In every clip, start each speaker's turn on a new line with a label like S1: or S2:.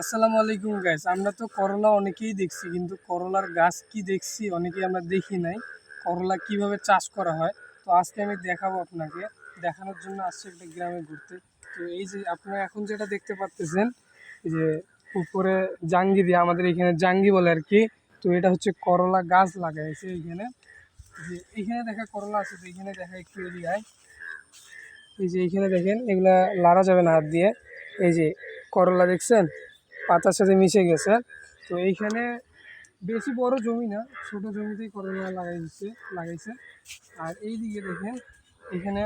S1: আসসালামু আলাইকুম গাইস আমরা তো করলা অনেকেই দেখছি, কিন্তু করলার গাছ কি দেখছি অনেকেই আমরা দেখি নাই। করলা কীভাবে চাষ করা হয়? তো আজকে আমি দেখাবো আপনাকে। দেখানোর জন্য আসছি একটা গ্রামে ঘুরতে। তো এই যে আপনারা এখন যেটা দেখতে পাচ্তেছেন যে উপরে জাঙ্গি দিয়ে, আমাদের এখানে জাঙ্গি বলে আর কি, তো এটা হচ্ছে করলা গাছ লাগাইছে এইখানে। যে এইখানে দেখা করলা আছে, তো এইখানে দেখা একটু এরিয়ায় এই যে এইখানে দেখেন, এগুলা লাড়া যাবে না হাত দিয়ে। এই যে করলা দেখছেন? পাতার সাথে মিশে গেছে। তো এইখানে বেশি বড় জমি না, ছোট জমিতেই করলা লাগাই দিচ্ছে লাগাইছে। আর এই দিকে দেখেন, এখানে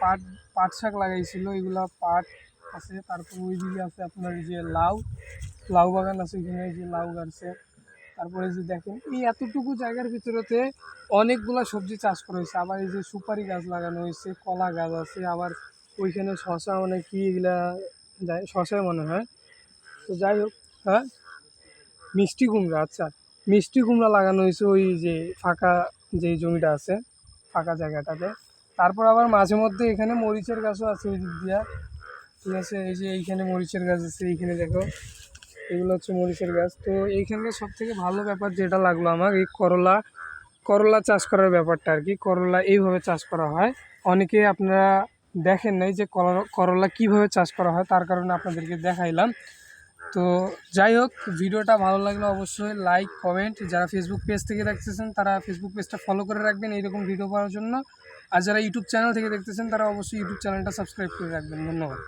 S1: পাট পাট শাক লাগাইছিল, এগুলা পাট আছে, তারপর ওই দিকে আছে আপনার যে লাউ লাউ বাগান আছে এখানে যে লাউ গাছছে তারপরে যে দেখেন, এই এতটুকু জায়গার ভিতরেতে অনেকগুলা সবজি চাষ করা হয়েছে। আবার এই যে সুপারি গাছ লাগানো হয়েছে, কলা গাছ আছে, আবার ওইখানে শশা মানে কি এগুলা যায়, শশাই মনে হয়। তো যাই হোক হ্যাঁ? মিষ্টি কুমড়া আচ্ছা। মিষ্টি কুমড়া লাগানো হয়েছে ওই যে ফাঁকা যে জমিটা আছে, ফাঁকা জায়গাটাতে। তারপর আবার মাঝে মধ্যে এখানে মরিচের গাছও আছে ওই দিক দিয়া। ঠিক আছে, এই যে এইখানে মরিচের গাছ আছে, এইখানে দেখো। এগুলো হচ্ছে মরিচের গাছ। তো এইখানকার সব থেকে ভালো ব্যাপার যেটা লাগল আমার, এই করলা করলা চাষ করার ব্যাপারটা আর কি। করলা এইভাবে চাষ করা হয়। অনেকে আপনারা দেখেন নাই যে করলা- করলা কীভাবে চাষ করা হয়, তার কারণে আপনাদেরকে দেখাইলাম। তো যাই হোক, ভিডিওটা ভালো লাগলে অবশ্যই লাইক কমেন্ট যারা ফেসবুক পেজ থেকে দেখতেছেন, তারা ফেসবুক পেজটা ফলো করে রাখবেন এইরকম ভিডিও পাওয়ার জন্য। আর যারা ইউটিউব চ্যানেল থেকে দেখতেছেন, তারা অবশ্যই ইউটিউব চ্যানেলটা সাবস্ক্রাইব করে রাখবেন। ধন্যবাদ।